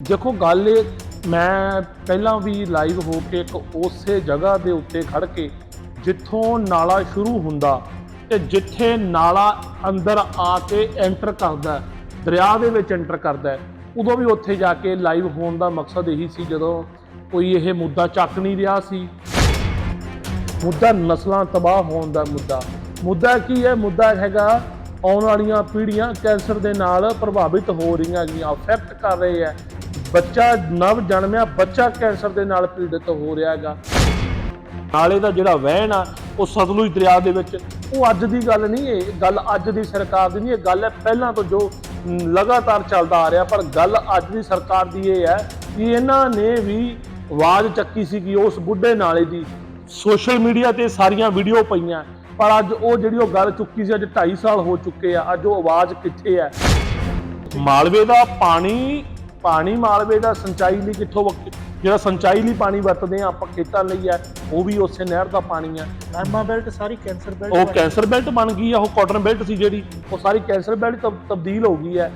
ਦੇਖੋ ਗੱਲ ਇਹ, ਮੈਂ ਪਹਿਲਾਂ ਵੀ ਲਾਈਵ ਹੋ ਕੇ ਇੱਕ ਉਸੇ ਜਗ੍ਹਾ ਦੇ ਉੱਤੇ ਖੜ ਕੇ ਜਿੱਥੋਂ ਨਾਲਾ ਸ਼ੁਰੂ ਹੁੰਦਾ ਤੇ ਜਿੱਥੇ ਨਾਲਾ ਅੰਦਰ ਆ ਕੇ ਐਂਟਰ ਕਰਦਾ, ਦਰਿਆ ਦੇ ਵਿੱਚ ਐਂਟਰ ਕਰਦਾ, ਉਦੋਂ ਵੀ ਉੱਥੇ ਜਾ ਕੇ ਲਾਈਵ ਹੋਣ ਦਾ ਮਕਸਦ ਇਹੀ ਸੀ ਜਦੋਂ ਕੋਈ ਇਹ ਮੁੱਦਾ ਚੱਕ ਨਹੀਂ ਰਿਹਾ ਸੀ। ਮੁੱਦਾ ਨਸਲਾਂ ਤਬਾਹ ਹੋਣ ਦਾ ਮੁੱਦਾ ਮੁੱਦਾ ਕੀ ਹੈ? ਮੁੱਦਾ ਹੈਗਾ ਆਉਣ ਵਾਲੀਆਂ ਪੀੜ੍ਹੀਆਂ ਕੈਂਸਰ ਦੇ ਨਾਲ ਪ੍ਰਭਾਵਿਤ ਹੋ ਰਹੀਆਂ ਗੀਆਂ ਅਫੈਕਟ ਕਰ ਰਹੇ ਹੈ। ਬੱਚਾ ਨਵ ਜਨਮਿਆ, ਬੱਚਾ ਕੈਂਸਰ ਦੇ ਨਾਲ ਪੀੜਤ ਹੋ ਰਿਹਾ ਹੈਗਾ। ਨਾਲੇ ਦਾ ਜਿਹੜਾ ਵਹਿਣ ਆ, ਉਹ ਸਤਲੁਜ ਦਰਿਆ ਦੇ ਵਿੱਚ, ਉਹ ਅੱਜ ਦੀ ਗੱਲ ਨਹੀਂ, ਇਹ ਗੱਲ ਅੱਜ ਦੀ ਸਰਕਾਰ ਦੀ ਨਹੀਂ, ਇਹ ਗੱਲ ਹੈ ਪਹਿਲਾਂ ਤੋਂ ਜੋ ਲਗਾਤਾਰ ਚੱਲਦਾ ਆ ਰਿਹਾ, ਪਰ ਗੱਲ ਅੱਜ ਦੀ ਸਰਕਾਰ ਦੀ ਇਹ ਹੈ ਕਿ ਇਹਨਾਂ ਨੇ ਵੀ ਆਵਾਜ਼ ਚੱਕੀ ਸੀ ਕਿ ਉਸ ਬੁੱਢੇ ਨਾਲੇ ਦੀ। ਸੋਸ਼ਲ ਮੀਡੀਆ ਤੇ ਸਾਰੀਆਂ ਵੀਡੀਓ ਪਈਆਂ, ਪਰ ਅੱਜ ਉਹ ਜਿਹੜੀ ਉਹ ਗੱਲ ਚੁੱਕੀ ਸੀ, ਅੱਜ 2.5 ਸਾਲ ਹੋ ਚੁੱਕੇ ਆ, ਅੱਜ ਉਹ ਆਵਾਜ਼ ਕਿੱਥੇ ਹੈ। ਮਾਲਵੇ ਦਾ ਪਾਣੀ ਪਾਣੀ ਮਾਲਵੇ ਦਾ ਸਿੰਚਾਈ ਲਈ ਕਿੱਥੋਂ ਵਕ- ਜਿਹੜਾ ਸਿੰਚਾਈ ਲਈ ਪਾਣੀ ਵਰਤਦੇ ਆ ਆਪਾਂ ਖੇਤਾਂ ਲਈ ਹੈ ਉਹ ਵੀ ਉਸੇ ਨਹਿਰ ਦਾ ਪਾਣੀ ਹੈ। ਨਰਮਾ ਬੈਲਟ ਸਾਰੀ ਕੈਂਸਰ ਬੈਲਟ ਉਹ ਕੈਂਸਰ ਬੈਲਟ ਬਣ ਗਈ ਆ ਉਹ ਕਾਟਨ ਬੈਲਟ ਸੀ ਜਿਹੜੀ ਉਹ ਸਾਰੀ ਕੈਂਸਰ ਬੈਲਟ ਤਬ- ਤਬਦੀਲ ਹੋ ਗਈ ਹੈ।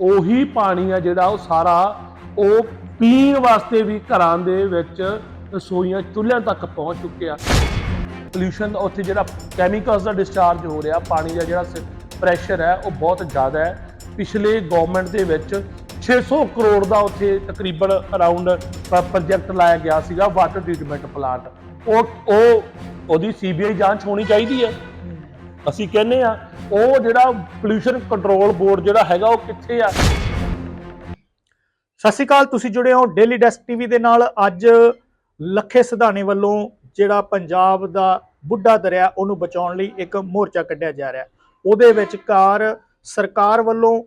ਉਹੀ ਪਾਣੀ ਆ ਜਿਹੜਾ ਉਹ ਸਾਰਾ ਉਹ ਪੀਣ ਵਾਸਤੇ ਵੀ ਘਰਾਂ ਦੇ ਵਿੱਚ ਰਸੋਈਆਂ ਚੁੱਲ੍ਹਿਆਂ ਤੱਕ ਪਹੁੰਚ ਚੁੱਕਿਆ। ਪੋਲੂਸ਼ਨ ਉੱਥੇ ਜਿਹੜਾ ਕੈਮੀਕਲਸ ਦਾ ਡਿਸਚਾਰਜ ਹੋ ਰਿਹਾ ਪਾਣੀ ਦਾ ਜਿਹੜਾ ਪ੍ਰੈਸ਼ਰ ਹੈ ਉਹ ਬਹੁਤ ਜ਼ਿਆਦਾ ਹੈ। ਪਿਛਲੇ ਗਵਰਨਮੈਂਟ ਦੇ ਵਿੱਚ 600 ਕਰੋੜ ਦਾ ਉੱਥੇ ਤਕਰੀਬਨ ਅਰਾਊਂਡ ਪ੍ਰੋਜੈਕਟ ਲਾਇਆ ਗਿਆ ਸੀਗਾ ਵਾਟਰ ਟ੍ਰੀਟਮੈਂਟ ਪਲਾਂਟ ਉਹ ਉਹ, ਉਹਦੀ ਸੀਬੀਆਈ ਜਾਂਚ ਹੋਣੀ ਚਾਹੀਦੀ ਹੈ। ਅਸੀਂ ਕਹਿੰਦੇ ਆ ਉਹ ਜਿਹੜਾ ਪੋਲੂਸ਼ਨ ਕੰਟਰੋਲ ਬੋਰਡ ਜਿਹੜਾ ਹੈਗਾ, ਉਹ ਕਿੱਥੇ ਆ? ਸਤਿ ਸ਼੍ਰੀ ਅਕਾਲ, ਤੁਸੀਂ ਜੁੜੇ ਹੋ ਡੇਲੀ ਡੈਸਕ ਟੀਵੀ ਦੇ ਨਾਲ। ਅੱਜ ਲੱਖੇ ਸਿਧਾਣੇ ਵੱਲੋਂ ਜਿਹੜਾ ਪੰਜਾਬ ਦਾ ਬੁੱਢਾ ਦਰਿਆ, ਉਹਨੂੰ ਬਚਾਉਣ ਲਈ ਇੱਕ ਮੋਰਚਾ ਕੱਢਿਆ ਜਾ ਰਿਹਾ। ਉਹਦੇ ਵਿਚਕਾਰ ਸਰਕਾਰ ਵੱਲੋਂ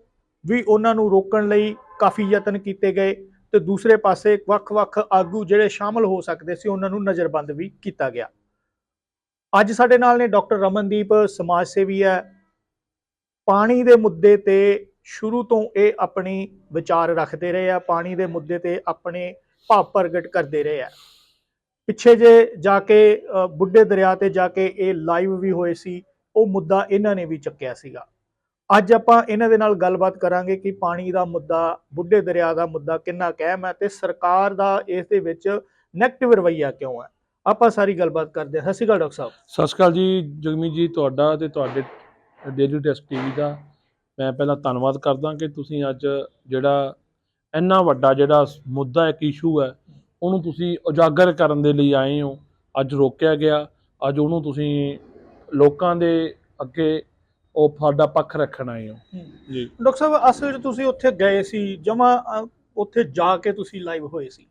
ਵੀ ਉਹਨਾਂ ਨੂੰ ਰੋਕਣ ਲਈ ਕਾਫੀ ਯਤਨ ਕੀਤੇ ਗਏ ਤੇ ਦੂਸਰੇ ਪਾਸੇ ਵੱਖ-ਵੱਖ ਆਗੂ ਜਿਹੜੇ ਸ਼ਾਮਲ ਹੋ ਸਕਦੇ ਸੀ, ਉਹਨਾਂ ਨੂੰ ਨਜ਼ਰਬੰਦ ਵੀ ਕੀਤਾ ਗਿਆ। ਅੱਜ ਸਾਡੇ ਨਾਲ ਨੇ ਡਾਕਟਰ ਰਮਨਦੀਪ ਸਮਾਜ ਸੇਵੀ ਹੈ। ਪਾਣੀ ਦੇ ਮੁੱਦੇ ਤੇ ਸ਼ੁਰੂ ਤੋਂ ਇਹ ਆਪਣੀ ਵਿਚਾਰ ਰੱਖਦੇ ਰਹੇ ਆ, ਪਾਣੀ ਦੇ ਮੁੱਦੇ ਤੇ ਆਪਣੇ ਭਾਵ ਪ੍ਰਗਟ ਕਰਦੇ ਰਹੇ ਆ। ਪਿੱਛੇ ਜੇ ਜਾ ਕੇ ਬੁੱਢੇ ਦਰਿਆ ਤੇ ਜਾ ਕੇ ਇਹ ਲਾਈਵ ਵੀ ਹੋਏ ਸੀ, ਉਹ ਮੁੱਦਾ ਇਹਨਾਂ ਨੇ ਵੀ ਚੱਕਿਆ ਸੀਗਾ। ਅੱਜ ਆਪਾਂ ਇਹਨਾਂ ਦੇ ਨਾਲ ਗੱਲਬਾਤ ਕਰਾਂਗੇ ਕਿ ਪਾਣੀ ਦਾ ਮੁੱਦਾ, ਬੁੱਢੇ ਦਰਿਆ ਦਾ ਮੁੱਦਾ ਕਿੰਨਾ ਕਹਿਮ ਹੈ ਤੇ ਸਰਕਾਰ ਦਾ ਇਸ ਦੇ ਵਿੱਚ ਨੈਗੇਟਿਵ ਰਵੱਈਆ ਕਿਉਂ ਹੈ? ਆਪਾਂ ਸਾਰੀ ਗੱਲਬਾਤ ਕਰਦੇ ਹਾਂ। ਸਤਿ ਸ਼੍ਰੀ ਅਕਾਲ ਡਾਕਟਰ ਸਾਹਿਬ। ਸਤਿ ਸ਼੍ਰੀ ਅਕਾਲ ਜੀ, ਜਗਮੀਤ ਜੀ, ਤੁਹਾਡਾ ਤੇ ਤੁਹਾਡੇ ਡੇਲੀ ਟੈਸਟ ਟੀਵੀ ਦਾ ਮੈਂ ਪਹਿਲਾਂ ਧੰਨਵਾਦ ਕਰਦਾ ਕਿ ਤੁਸੀਂ ਅੱਜ ਜਿਹੜਾ ਇੰਨਾ ਵੱਡਾ ਜਿਹੜਾ ਮੁੱਦਾ, ਇੱਕ ਇਸ਼ੂ ਹੈ, ਉਹਨੂੰ ਤੁਸੀਂ ਉਜਾਗਰ ਕਰਨ ਦੇ ਲਈ ਆਏ ਹੋ। ਅੱਜ ਰੋਕਿਆ ਗਿਆ। ਅੱਜ ਉਹਨੂੰ ਤੁਸੀਂ ਲੋਕਾਂ ਦੇ ਅੱਗੇ ਉਹ ਸਾਡਾ ਪੱਖ ਰੱਖਣ ਹੋ। ਜੀ। ਡਾਕਟਰ ਸਾਹਿਬ ਅਸਲ 'ਚ ਤੁਸੀਂ ਉੱਥੇ ਗਏ ਸੀ ਜਮਾ ਉੱਥੇ ਜਾ ਕੇ ਤੁਸੀਂ ਲਾਈਵ ਹੋਏ ਸੀ।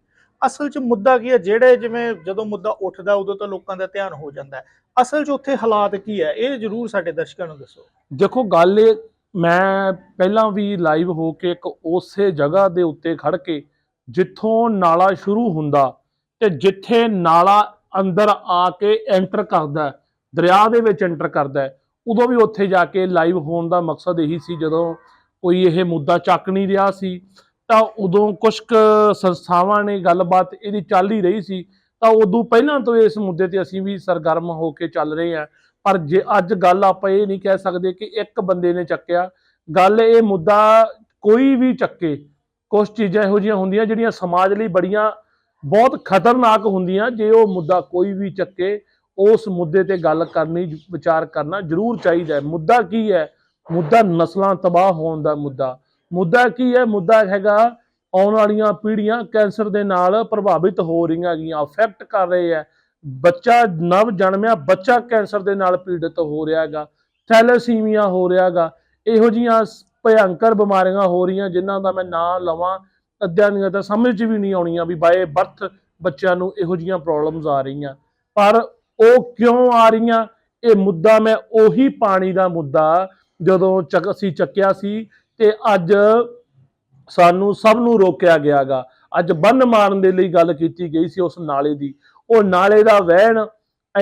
ਅਸਲ 'ਚ ਮੁੱਦਾ ਕੀ ਹੈ ਜਿਹੜੇ ਜਿਵੇਂ ਜਦੋਂ ਮੁੱਦਾ ਉੱਠਦਾ ਉਦੋਂ ਤਾਂ ਲੋਕਾਂ ਦਾ ਧਿਆਨ ਹੋ ਜਾਂਦਾ ਅਸਲ 'ਚ ਉੱਥੇ ਹਾਲਾਤ ਕੀ ਹੈ ਇਹ ਜ਼ਰੂਰ ਸਾਡੇ ਦਰਸ਼ਕਾਂ ਨੂੰ ਦੱਸੋ। ਦੇਖੋ ਗੱਲ ਇਹ ਮੈਂ ਪਹਿਲਾਂ ਵੀ ਲਾਈਵ ਹੋ ਕੇ ਇੱਕ ਉਸੇ ਜਗ੍ਹਾ ਦੇ ਉੱਤੇ ਖੜ ਕੇ ਜਿੱਥੋਂ ਨਾਲਾ ਸ਼ੁਰੂ ਹੁੰਦਾ ਤੇ ਜਿੱਥੇ ਨਾਲਾ ਅੰਦਰ ਆ ਕੇ ਐਂਟਰ ਕਰਦਾ ਦਰਿਆ ਦੇ ਵਿੱਚ ਐਂਟਰ ਕਰਦਾ ਉਦੋਂ ਵੀ ਉੱਥੇ ਜਾ ਕੇ ਲਾਈਵ ਹੋਣ ਦਾ ਮਕਸਦ ਇਹੀ ਸੀ, ਜਦੋਂ ਕੋਈ ਇਹ ਮੁੱਦਾ ਚੱਕ ਨਹੀਂ ਰਿਹਾ ਸੀ, ਤਾਂ ਉਦੋਂ ਕੁਝ ਕੁ ਸੰਸਥਾਵਾਂ ਨੇ ਗੱਲਬਾਤ ਇਹਦੀ ਚੱਲ ਹੀ ਰਹੀ ਸੀ, ਤਾਂ ਉਦੋਂ ਪਹਿਲਾਂ ਤੋਂ ਇਸ ਮੁੱਦੇ ਤੇ ਅਸੀਂ ਵੀ ਸਰਗਰਮ ਹੋ ਕੇ ਚੱਲ ਰਹੇ ਹਾਂ। ਪਰ ਜੇ ਅੱਜ ਗੱਲ ਆਪਾਂ ਇਹ ਨਹੀਂ ਕਹਿ ਸਕਦੇ ਕਿ ਇੱਕ ਬੰਦੇ ਨੇ ਚੱਕਿਆ, ਗੱਲ ਇਹ ਮੁੱਦਾ ਕੋਈ ਵੀ ਚੱਕੇ ਕੁਝ ਚੀਜ਼ਾਂ ਇਹੋ ਜਿਹੀਆਂ ਹੁੰਦੀਆਂ ਜਿਹੜੀਆਂ ਸਮਾਜ ਲਈ ਬੜੀਆਂ ਬਹੁਤ ਖਤਰਨਾਕ ਹੁੰਦੀਆਂ, ਜੇ ਉਹ ਮੁੱਦਾ ਕੋਈ ਵੀ ਚੱਕੇ ਉਸ ਮੁੱਦੇ ਤੇ ਗੱਲ ਕਰਨੀ, ਵਿਚਾਰ ਕਰਨਾ ਜ਼ਰੂਰ ਚਾਹੀਦਾ ਹੈ। ਮੁੱਦਾ ਕੀ ਹੈ? ਮੁੱਦਾ ਨਸਲਾਂ ਤਬਾਹ ਹੋਣ ਦਾ ਮੁੱਦਾ। ਮੁੱਦਾ ਕੀ ਹੈ? ਮੁੱਦਾ ਹੈਗਾ ਆਉਣ ਵਾਲੀਆਂ ਪੀੜ੍ਹੀਆਂ ਕੈਂਸਰ ਦੇ ਨਾਲ ਪ੍ਰਭਾਵਿਤ ਹੋ ਰਹੀਆਂ ਗੀਆਂ ਅਫੈਕਟ ਕਰ ਰਹੇ ਹੈ। ਬੱਚਾ ਨਵ ਜਨਮਿਆ ਬੱਚਾ ਕੈਂਸਰ ਦੇ ਨਾਲ ਪੀੜਤ ਹੋ ਰਿਹਾ ਹੈਗਾ। ਥੈਲੇਸੀਮੀਆ ਹੋ ਰਿਹਾ ਹੈਗਾ। ਇਹੋ ਜੀਆਂ ਭਿਅੰਕਰ ਬਿਮਾਰੀਆਂ ਹੋ ਰਹੀਆਂ ਜਿਨ੍ਹਾਂ ਦਾ ਮੈਂ ਨਾਂ ਲਵਾਂ। ਅੱਧਿਆਂ ਦੀਆਂ ਤਾਂ ਸਮਝ 'ਚ ਵੀ ਨਹੀਂ ਆਉਣੀਆਂ ਵੀ ਬਾਏ ਬਰਥ ਬੱਚਿਆਂ ਨੂੰ ਇਹੋ ਜੀਆਂ ਪ੍ਰੋਬਲਮਸ ਆ ਰਹੀਆਂ। ਪਰ ਉਹ ਕਿਉਂ ਆ ਰਹੀਆਂ? ਇਹ ਮੁੱਦਾ ਮੈਂ ਉਹੀ ਪਾਣੀ ਦਾ ਮੁੱਦਾ ਜਦੋਂ ਚੱਕ ਅਸੀਂ ਚੱਕਿਆ ਸੀ ਤੇ ਅੱਜ ਸਾਨੂੰ ਸਭ ਨੂੰ ਰੋਕਿਆ ਗਿਆਗਾ। ਅੱਜ ਬੰਨ ਮਾਰਨ ਦੇ ਲਈ ਗੱਲ ਕੀਤੀ ਗਈ ਸੀ ਉਸ ਨਾਲੇ ਦੀ। ਉਹ ਨਾਲੇ ਦਾ ਵਹਿਣ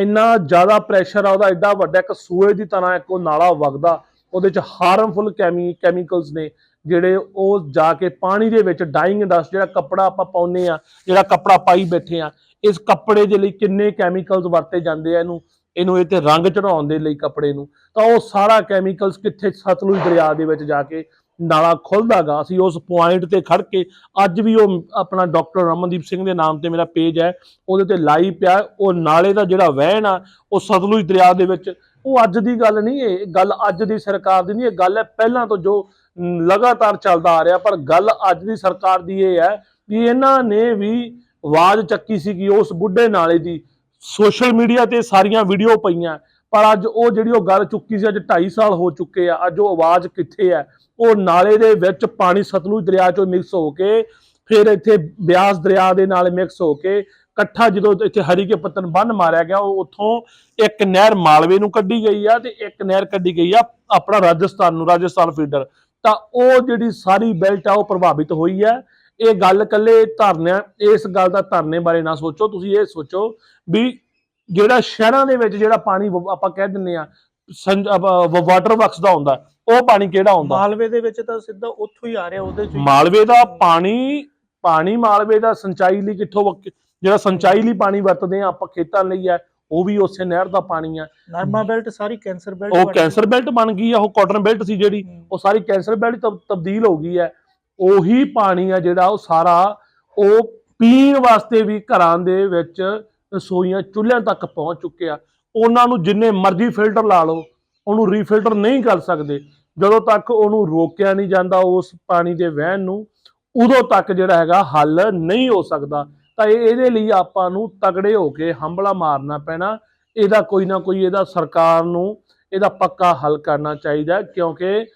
ਇੰਨਾ ਜ਼ਿਆਦਾ ਪ੍ਰੈਸ਼ਰ ਆ, ਉਹਦਾ ਐਡਾ ਵੱਡਾ ਇੱਕ ਸੂਏ ਦੀ ਤਰ੍ਹਾਂ ਇੱਕ ਉਹ ਨਾਲਾ ਵਗਦਾ। ਉਹਦੇ ਚ ਹਾਰਮਫੁਲ ਕੈਮੀ ਕੈਮੀਕਲਸ ਨੇ ਜਿਹੜੇ ਉਹ ਜਾ ਕੇ ਪਾਣੀ ਦੇ ਵਿੱਚ ਡਾਈਂਗ ਡਸਟ ਜਿਹੜਾ ਕੱਪੜਾ ਆਪਾਂ ਪਾਉਨੇ ਆ ਜਿਹੜਾ ਕੱਪੜਾ ਪਾਈ ਬੈਠੇ ਆ ਇਸ ਕੱਪੜੇ ਦੇ ਲਈ ਕਿੰਨੇ ਕੈਮੀਕਲਸ ਵਰਤੇ ਜਾਂਦੇ ਆ ਇਹਨੂੰ ਇਹਨੂੰ ਇਹ ਤੇ ਰੰਗ ਚੜਾਉਣ ਦੇ ਲਈ ਕੱਪੜੇ ਨੂੰ। ਤਾਂ ਉਹ ਸਾਰਾ ਕੈਮੀਕਲਸ ਕਿੱਥੇ ਸਤਲੁਜ ਦਰਿਆ ਦੇ ਵਿੱਚ ਜਾ ਕੇ ਨਾਲਾ ਖੁੱਲਦਾਗਾ। ਅਸੀਂ ਉਸ ਪੁਆਇੰਟ ਤੇ ਖੜ ਕੇ ਅੱਜ ਵੀ ਉਹ ਆਪਣਾ ਡਾਕਟਰ ਰਮਨਦੀਪ ਸਿੰਘ ਦੇ ਨਾਮ ਤੇ ਮੇਰਾ ਪੇਜ ਹੈ। ਉਹਦੇ ਤੇ ਲਾਈਵ ਪਿਆ। ਉਹ ਨਾਲੇ ਦਾ ਜਿਹੜਾ ਵਹਿਣ ਆ, ਉਹ ਸਤਲੁਜ ਦਰਿਆ ਦੇ ਵਿੱਚ, ਉਹ ਅੱਜ ਦੀ ਗੱਲ ਨਹੀਂ ਇਹ ਗੱਲ ਅੱਜ ਦੀ ਸਰਕਾਰ ਦੀ ਨਹੀਂ, ਇਹ ਗੱਲ ਹੈ ਪਹਿਲਾਂ ਤੋਂ ਜੋ ਲਗਾਤਾਰ ਚੱਲਦਾ ਆ ਰਿਹਾ। ਪਰ ਗੱਲ ਅੱਜ ਦੀ ਸਰਕਾਰ ਦੀ ਇਹ ਹੈ ਵੀ ਇਹਨਾਂ ਨੇ ਵੀ ਆਵਾਜ਼ ਚੱਕੀ ਸੀਗੀ ਉਸ ਬੁੱਢੇ ਨਾਲੇ ਦੀ। ਸੋਸ਼ਲ ਮੀਡੀਆ ਤੇ ਸਾਰੀਆਂ ਵੀਡੀਓ ਪਈਆਂ। ਪਰ ਅੱਜ ਉਹ ਜਿਹੜੀ ਉਹ ਗੱਲ ਚੁੱਕੀ ਸੀ, ਅੱਜ 2.5 ਸਾਲ ਹੋ ਚੁੱਕੇ ਆ, ਅੱਜ ਉਹ ਆਵਾਜ਼ ਕਿੱਥੇ ਹੈ? ਉਹ ਨਾਲੇ ਦੇ ਵਿੱਚ ਪਾਣੀ ਸਤਲੁਜ ਦਰਿਆ ਚੋਂ ਮਿਕਸ ਹੋ ਕੇ, ਫਿਰ ਇੱਥੇ ਬਿਆਸ ਦਰਿਆ ਦੇ ਨਾਲ ਮਿਕਸ ਹੋ ਕੇ, ਇਕੱਠਾ ਜਦੋਂ ਇੱਥੇ ਹਰੀ ਕੇ ਪੱਤਨ ਬੰਨ ਮਾਰਿਆ ਗਿਆ, ਉਹ ਉੱਥੋਂ ਇੱਕ ਨਹਿਰ ਮਾਲਵੇ ਨੂੰ ਕੱਢੀ ਗਈ ਆ ਤੇ ਇੱਕ ਨਹਿਰ ਕੱਢੀ ਗਈ ਆ ਆਪਣਾ ਰਾਜਸਥਾਨ ਨੂੰ, ਰਾਜਸਥਾਨ ਫੀਡਰ ਤਾਂ ਉਹ ਜਿਹੜੀ ਸਾਰੀ ਬੈਲਟ ਆ, ਉਹ ਪ੍ਰਭਾਵਿਤ ਹੋਈ ਹੈ। ਇਹ ਗੱਲ ਕੱਲੇ ਧਰਨਿਆਂ ਇਸ ਗੱਲ ਦਾ ਧਰਨੇ ਬਾਰੇ ਨਾ ਸੋਚੋ ਤੁਸੀਂ ਇਹ ਸੋਚੋ ਵੀ ਜਿਹੜਾ ਸ਼ਹਿਰਾਂ ਦੇ ਵਿੱਚ ਜਿਹੜਾ ਪਾਣੀ ਆਪਾਂ ਕਹਿ ਦਿੰਨੇ ਆ ਵਾਟਰ ਵਰਕਸ ਦਾ ਹੁੰਦਾ ਉਹ ਪਾਣੀ ਕਿਹੜਾ ਹੁੰਦਾ? ਮਾਲਵੇ ਦੇ ਵਿੱਚ ਤਾਂ ਸਿੱਧਾ ਉੱਥੋਂ ਹੀ ਆ ਰਿਹਾ ਉਹਦੇ ਚ ਮਾਲਵੇ ਦਾ ਪਾਣੀ ਪਾਣੀ ਮਾਲਵੇ ਦਾ ਸਿੰਚਾਈ ਲਈ ਕਿੱਥੋਂ ਜਿਹੜਾ ਸਿੰਚਾਈ ਲਈ ਪਾਣੀ ਵਰਤਦੇ ਆ ਆਪਾਂ ਖੇਤਾਂ ਲਈ ਹੈ ਉਹ ਵੀ ਉਸੇ ਨਹਿਰ ਦਾ ਪਾਣੀ ਆ ਨਰਮਾ ਬੈਲਟ ਸਾਰੀ ਕੈਂਸਰ ਬੈਲਟ ਉਹ ਕੈਂਸਰ ਬੈਲਟ ਬਣ ਗਈ ਆ ਉਹ ਕਾਟਨ ਬੈਲਟ ਸੀ ਜਿਹੜੀ ਉਹ ਸਾਰੀ ਕੈਂਸਰ ਬੈਲਟ ਤਬ- ਤਬਦੀਲ ਹੋ ਗਈ ਹੈ। ਉਹੀ ਪਾਣੀ ਆ ਜਿਹੜਾ ਉਹ ਸਾਰਾ ਉਹ ਪੀਣ ਵਾਸਤੇ ਵੀ ਘਰਾਂ ਦੇ ਵਿੱਚ ਰਸੋਈਆਂ ਚੁੱਲ੍ਹਿਆਂ ਤੱਕ ਪਹੁੰਚ ਚੁੱਕੇ ਆ। ਉਹਨਾਂ ਨੂੰ ਜਿੰਨੇ ਮਰਜ਼ੀ ਫਿਲਟਰ ਲਾ ਲਓ, ਉਹਨੂੰ ਰੀਫਿਲਟਰ ਨਹੀਂ ਕਰ ਸਕਦੇ। ਜਦੋਂ ਤੱਕ ਉਹਨੂੰ ਰੋਕਿਆ ਨਹੀਂ ਜਾਂਦਾ ਉਸ ਪਾਣੀ ਦੇ ਵਹਿਣ ਨੂੰ, ਉਦੋਂ ਤੱਕ ਜਿਹੜਾ ਹੈਗਾ ਹੱਲ ਨਹੀਂ ਹੋ ਸਕਦਾ। ਤਾਂ ਇਹਦੇ ਲਈ ਆਪਾਂ ਨੂੰ ਤਗੜੇ ਹੋ ਕੇ ਹੰਬਲਾ ਮਾਰਨਾ ਪੈਣਾ। ਇਹਦਾ ਕੋਈ ਨਾ ਕੋਈ ਇਹਦਾ ਸਰਕਾਰ ਨੂੰ ਇਹਦਾ ਪੱਕਾ ਹੱਲ ਕਰਨਾ ਚਾਹੀਦਾ ਕਿਉਂਕਿ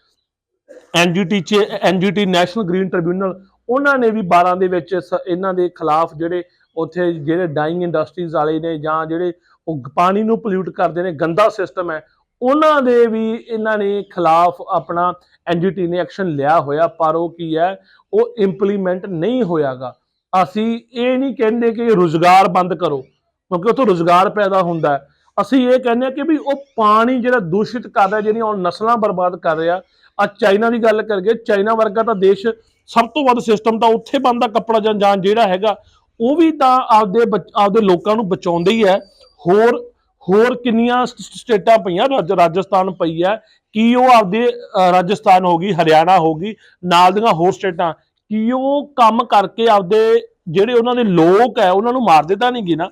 ਐਨਜੀਟੀ ਚ, ਐਨਜੀਟੀ ਨੈਸ਼ਨਲ ਗ੍ਰੀਨ ਟ੍ਰਿਬਿਊਨਲ, ਉਹਨਾਂ ਨੇ ਵੀ 12 ਦੇ ਵਿੱਚ ਇਹਨਾਂ ਦੇ ਖਿਲਾਫ ਜਿਹੜੇ ਉੱਥੇ ਜਿਹੜੇ ਡਾਈਂਗ ਇੰਡਸਟਰੀਜ਼ ਵਾਲੇ ਨੇ ਜਾਂ ਜਿਹੜੇ ਉਹ ਪਾਣੀ ਨੂੰ ਪੋਲਿਊਟ ਕਰਦੇ ਨੇ, ਗੰਦਾ ਸਿਸਟਮ ਹੈ, ਉਹਨਾਂ ਦੇ ਵੀ ਇਹਨਾਂ ਨੇ ਖਿਲਾਫ ਆਪਣਾ ਐਨਜੀਟੀ ਨੇ ਐਕਸ਼ਨ ਲਿਆ ਹੋਇਆ, ਪਰ ਉਹ ਕੀ ਹੈ, ਉਹ ਇੰਪਲੀਮੈਂਟ ਨਹੀਂ ਹੋਇਆਗਾ। ਅਸੀਂ ਇਹ ਨਹੀਂ ਕਹਿੰਦੇ ਕਿ ਰੁਜ਼ਗਾਰ ਬੰਦ ਕਰੋ, ਕਿਉਂਕਿ ਉੱਥੋਂ ਰੁਜ਼ਗਾਰ ਪੈਦਾ ਹੁੰਦਾ ਅਸੀਂ ਇਹ ਕਹਿੰਦੇ ਆ ਕਿ ਵੀ ਉਹ ਪਾਣੀ ਜਿਹੜਾ ਦੂਸ਼ਿਤ ਕਰ ਰਿਹਾ, ਜਿਹੜੀਆਂ ਉਹ ਨਸਲਾਂ ਬਰਬਾਦ ਕਰ ਰਿਹਾ ਆ ਚਾਈਨਾ ਦੀ ਗੱਲ ਕਰਗੇ ਚਾਈਨਾ ਵਰਗਾ ਤਾਂ ਦੇਸ਼ ਸਭ ਤੋਂ ਵੱਧ ਸਿਸਟਮ ਤਾਂ ਉੱਥੇ ਬੰਦਾ ਕੱਪੜਾ ਜਾਂ ਜਾਂ ਜਿਹੜਾ ਹੈਗਾ, ਉਹ ਵੀ ਤਾਂ ਆਪਦੇ ਬੱਚ- ਆਪਦੇ ਲੋਕਾਂ ਨੂੰ ਬਚਾਉਂਦਾ ਹੀ ਹੈ। ਹੋਰ ਹੋਰ ਕਿੰਨੀਆਂ ਸਟੇਟਾਂ ਪਈਆਂ, ਰਾਜ- ਰਾਜਸਥਾਨ ਪਈ ਹੈ। ਕੀ ਉਹ ਆਪਦੇ ਰਾਜਸਥਾਨ ਹੋ ਗਈ, ਹਰਿਆਣਾ ਹੋ ਗਈ, ਨਾਲ ਦੀਆਂ ਹੋਰ ਸਟੇਟਾਂ, ਕੀ ਉਹ ਕੰਮ ਕਰਕੇ ਆਪਦੇ ਜਿਹੜੇ ਉਹਨਾਂ ਦੇ ਲੋਕ ਹੈ, ਉਹਨਾਂ ਨੂੰ ਮਾਰਦੇ ਤਾਂ ਨਹੀਂ ਗੀ ਨਾ।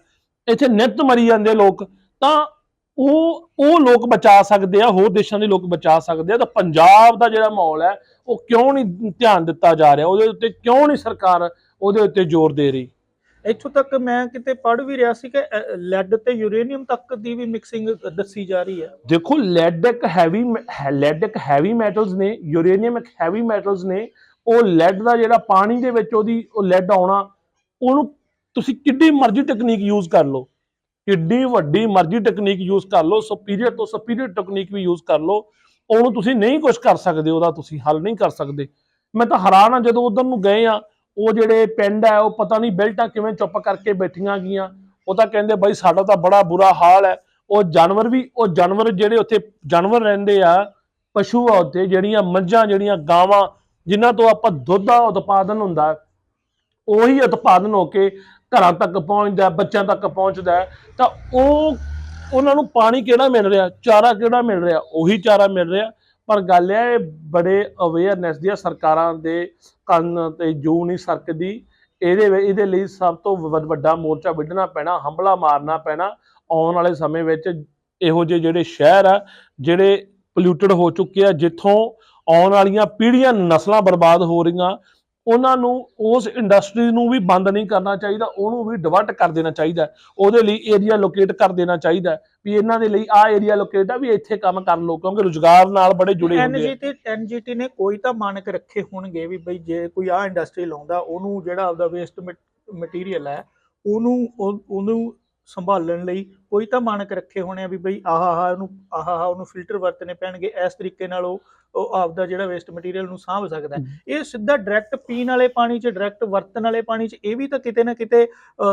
ਇੱਥੇ ਨਿੱਤ ਮਰੀ ਜਾਂਦੇ ਲੋਕ। ਤਾਂ ਉਹ ਉਹ ਲੋਕ ਬਚਾ ਸਕਦੇ ਆ ਹੋਰ ਦੇਸ਼ਾਂ ਦੇ ਲੋਕ ਬਚਾ ਸਕਦੇ ਆ। ਤਾਂ ਪੰਜਾਬ ਦਾ ਜਿਹੜਾ ਮਾਹੌਲ ਹੈ ਉਹ ਕਿਉਂ ਨਹੀਂ ਧਿਆਨ ਦਿੱਤਾ ਜਾ ਰਿਹਾ? ਉਹਦੇ ਉੱਤੇ ਕਿਉਂ ਨਹੀਂ ਸਰਕਾਰ ਉਹਦੇ ਉੱਤੇ ਜ਼ੋਰ ਦੇ ਰਹੀ? ਇੱਥੋਂ ਤੱਕ ਮੈਂ ਕਿਤੇ ਪੜ੍ਹ ਵੀ ਰਿਹਾ ਸੀ ਕਿ ਲੈਡ ਤੇ ਯੂਰੇਨੀਅਮ ਤੱਕ ਦੀ ਵੀ ਮਿਕਸਿੰਗ ਦੱਸੀ ਜਾ ਰਹੀ ਹੈ। ਦੇਖੋ ਲੈਡ ਇੱਕ ਹੈਵੀ ਲੈਡ ਇੱਕ ਹੈਵੀ ਮੈਟਲਸ ਨੇ ਯੂਰੇਨੀਅਮ ਇੱਕ ਹੈਵੀ ਮੈਟਲਸ ਨੇ। ਉਹ ਲੈਡ ਦਾ ਜਿਹੜਾ ਪਾਣੀ ਦੇ ਵਿੱਚ ਉਹਦੀ ਉਹ ਲੈਡ ਆਉਣਾ ਉਹਨੂੰ ਤੁਸੀਂ ਕਿੱਡੀ ਮਰਜ਼ੀ ਟੈਕਨੀਕ ਯੂਜ਼ ਕਰ ਲਓ। ਕਿੱਡੀ ਵੱਡੀ ਮਰਜ਼ੀ ਟੈਕਨੀਕ ਯੂਜ਼ ਕਰ ਲਓ ਸੁਪੀਰੀਅਰ ਤੋਂ ਸੁਪੀਰੀਅਰ ਟੈਕਨੀਕ ਵੀ ਯੂਜ਼ ਕਰ ਲਓ, ਉਹਨੂੰ ਤੁਸੀਂ ਨਹੀਂ ਕੁਝ ਕਰ ਸਕਦੇ, ਉਹਦਾ ਤੁਸੀਂ ਹੱਲ ਨਹੀਂ ਕਰ ਸਕਦੇ। ਮੈਂ ਤਾਂ ਹੈਰਾਨ ਆ ਜਦੋਂ ਉਧਰ ਨੂੰ ਗਏ ਆ ਉਹ ਜਿਹੜੇ ਪਿੰਡ ਹੈ, ਉਹ ਪਤਾ ਨਹੀਂ ਬੈਲਟਾਂ ਕਿਵੇਂ ਚੁੱਪ ਕਰਕੇ ਬੈਠੀਆਂ ਗਈਆਂ। ਉਹ ਤਾਂ ਕਹਿੰਦੇ ਬਾਈ ਸਾਡਾ ਤਾਂ ਬੜਾ ਬੁਰਾ ਹਾਲ ਹੈ। ਉਹ ਜਾਨਵਰ ਵੀ, ਉਹ ਜਾਨਵਰ ਜਿਹੜੇ ਉੱਥੇ ਜਾਨਵਰ ਰਹਿੰਦੇ ਆ, ਪਸ਼ੂ ਆ ਉੱਥੇ, ਜਿਹੜੀਆਂ ਮੱਝਾਂ, ਜਿਹੜੀਆਂ ਗਾਵਾਂ, ਜਿਨ੍ਹਾਂ ਤੋਂ ਆਪਾਂ ਦੁੱਧ ਦਾ ਉਤਪਾਦਨ ਹੁੰਦਾ, ਉਹੀ ਉਤਪਾਦਨ ਹੋ ਕੇ ਘਰਾਂ ਤੱਕ ਪਹੁੰਚਦਾ ਬੱਚਿਆਂ ਤੱਕ ਪਹੁੰਚਦਾ ਤਾਂ ਉਹ ਉਹਨਾਂ ਨੂੰ ਪਾਣੀ ਕਿਹੜਾ ਮਿਲ ਰਿਹਾ? ਚਾਰਾ ਕਿਹੜਾ ਮਿਲ ਰਿਹਾ? ਉਹੀ ਚਾਰਾ ਮਿਲ ਰਿਹਾ। ਪਰ ਗੱਲ ਇਹ ਹੈ, ਇਹ ਬੜੇ ਅਵੇਅਰਨੈਸ ਦੀਆਂ ਸਰਕਾਰਾਂ ਦੇ ਕੰਨ ਤੇ ਜੂ ਨਹੀਂ ਸਰਕਦੀ। ਇਹਦੇ ਇਹਦੇ ਲਈ ਸਭ ਤੋਂ ਵ- ਵੱਡਾ ਮੋਰਚਾ ਵਿੱਢਣਾ ਪੈਣਾ ਹੰਬਲਾ ਮਾਰਨਾ ਪੈਣਾ ਆਉਣ ਵਾਲੇ ਸਮੇਂ ਵਿੱਚ ਇਹੋ ਜਿਹੇ ਜਿਹੜੇ ਸ਼ਹਿਰ ਆ ਜਿਹੜੇ ਪੋਲਿਊਟਡ ਹੋ ਚੁੱਕੇ ਆ ਜਿੱਥੋਂ ਆਉਣ ਵਾਲੀਆਂ ਪੀੜ੍ਹੀਆਂ ਨਸਲਾਂ ਬਰਬਾਦ ਹੋ ਰਹੀਆਂ ਉਹਨਾਂ ਨੂੰ ਉਸ ਇੰਡਸਟਰੀ ਨੂੰ ਵੀ ਬੰਦ ਨਹੀਂ ਕਰਨਾ ਚਾਹੀਦਾ ਉਹਨੂੰ ਵੀ ਡਿਵਰਟ ਕਰ ਦੇਣਾ ਚਾਹੀਦਾ। ਉਹਦੇ ਲਈ ਏਰੀਆ ਲੋਕੇਟ ਕਰ ਦੇਣਾ ਚਾਹੀਦਾ ਵੀ ਇਹਨਾਂ ਦੇ ਲਈ ਆ ਏਰੀਆ ਲੋਕੇਟ ਆ ਵੀ ਇੱਥੇ ਕੰਮ ਕਰ ਲਓ ਕਿਉਂਕਿ ਰੁਜ਼ਗਾਰ ਨਾਲ ਬੜੇ ਜੁੜੇ ਹੁੰਦੇ ਆ ਐਨਜੀਟੀ ਐਨਜੀਟੀ ਨੇ ਕੋਈ ਤਾਂ ਮਾਨਕ ਰੱਖੇ ਹੋਣਗੇ ਵੀ ਬਈ ਜੇ ਕੋਈ ਆ ਇੰਡਸਟਰੀ ਲਾਉਂਦਾ ਉਹਨੂੰ ਜਿਹੜਾ ਆਪਦਾ ਵੇਸਟ ਮਟੀਰੀਅਲ ਹੈ ਉਹਨੂੰ ਉਹ- ਉਹਨੂੰ ਸੰਭਾਲਣ ਲਈ ਕੋਈ ਤਾਂ ਮਾਨਕ ਰੱਖੇ ਹੋਣੇ ਆ ਵੀ ਬਈ ਆਹ ਆਹ ਉਹਨੂੰ ਆਹ ਆਹ ਉਹਨੂੰ ਫਿਲਟਰ ਵਰਤਨੇ ਪੈਣਗੇ ਇਸ ਤਰੀਕੇ ਨਾਲ ਉਹ ਉਹ ਆਪਦਾ ਜਿਹੜਾ ਵੇਸਟ ਮਟੀਰੀਅਲ ਨੂੰ ਸਾਂਭ ਸਕਦਾ। ਇਹ ਸਿੱਧਾ ਡਾਇਰੈਕਟ ਪੀਣ ਵਾਲੇ ਪਾਣੀ 'ਚ ਡਾਇਰੈਕਟ ਵਰਤਣ ਵਾਲੇ ਪਾਣੀ 'ਚ ਇਹ ਵੀ ਤਾਂ ਕਿਤੇ ਨਾ ਕਿਤੇ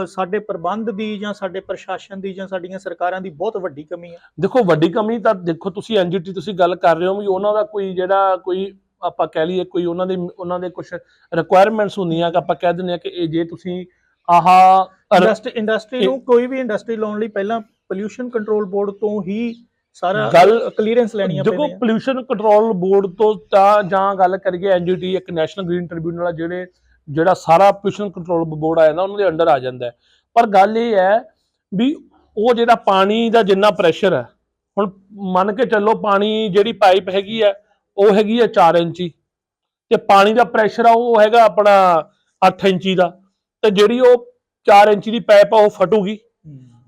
ਸਾਡੇ ਪ੍ਰਬੰਧ ਦੀ ਜਾਂ ਸਾਡੇ ਪ੍ਰਸ਼ਾਸਨ ਦੀ ਜਾਂ ਸਾਡੀਆਂ ਸਰਕਾਰਾਂ ਦੀ ਬਹੁਤ ਵੱਡੀ ਕਮੀ ਹੈ ਦੇਖੋ ਵੱਡੀ ਕਮੀ ਤਾਂ ਦੇਖੋ ਤੁਸੀਂ ਐਨਜੀਟੀ ਤੁਸੀਂ ਗੱਲ ਕਰ ਰਹੇ ਹੋ ਵੀ ਉਹਨਾਂ ਦਾ ਕੋਈ ਜਿਹੜਾ ਕੋਈ ਆਪਾਂ ਕਹਿ ਲਈਏ ਕੋਈ ਉਹਨਾਂ ਦੇ ਉਹਨਾਂ ਦੇ ਕੁਝ ਰਿਕੁਆਇਰਮੈਂਟਸ ਹੁੰਦੀਆਂ ਕਿ ਆਪਾਂ ਕਹਿ ਦਿੰਦੇ ਆ ਕਿ ਇਹ ਜੇ ਤੁਸੀਂ ਆਹ ਇੰਡਸਟਰੀ ਇੰਡਸਟਰੀ ਨੂੰ ਕੋਈ ਵੀ ਇੰਡਸਟਰੀ ਲਾਉਣ ਲਈ ਪਹਿਲਾਂ ਪੋਲਿਊਸ਼ਨ ਕੰਟਰੋਲ ਬੋਰਡ ਤੋਂ ਹੀ ਸਾਰਾ ਗੱਲ- ਕਲੀਅਰੈਂਸ ਲੈਣੀਆਂ ਦੇਖੋ ਪੈਂਦੀਆਂ ਪੋਲੂਸ਼ਨ ਕੰਟਰੋਲ ਬੋਰਡ ਤੋਂ ਤਾਂ ਜਾਂ ਗੱਲ ਕਰੀਏ ਐਨਜੀਟੀ ਇੱਕ ਨੈਸ਼ਨਲ ਗ੍ਰੀਨ ਟ੍ਰਿਬਿਊਨਲ ਆ ਜਿਹੜੇ ਜਿਹੜਾ ਸਾਰਾ ਪੋਲੂਸ਼ਨ ਕੰਟਰੋਲ ਬੋਰਡ ਆ ਜਾਂਦਾ ਉਹਨਾਂ ਦੇ ਅੰਡਰ ਆ ਜਾਂਦਾ ਹੈ। ਪਰ ਗੱਲ ਇਹ ਹੈ ਵੀ ਉਹ ਜਿਹੜਾ ਪਾਣੀ ਦਾ ਜਿੰਨਾ ਪ੍ਰੈਸ਼ਰ ਹੈ ਹੁਣ ਮੰਨ ਕੇ ਚੱਲੋ ਪਾਣੀ ਜਿਹੜੀ ਪਾਈਪ ਹੈਗੀ ਆ ਉਹ ਹੈਗੀ ਆ 4 ਇੰਚੀ। ਤੇ ਪਾਣੀ ਦਾ ਪ੍ਰੈਸ਼ਰ ਆ ਉਹ ਹੈਗਾ ਆਪਣਾ 8 ਇੰਚੀ ਦਾ। ਤੇ ਜਿਹੜੀ ਉਹ 4 ਇੰਚੀ ਦੀ ਪਾਈਪ ਆ ਉਹ ਫਟੂਗੀ।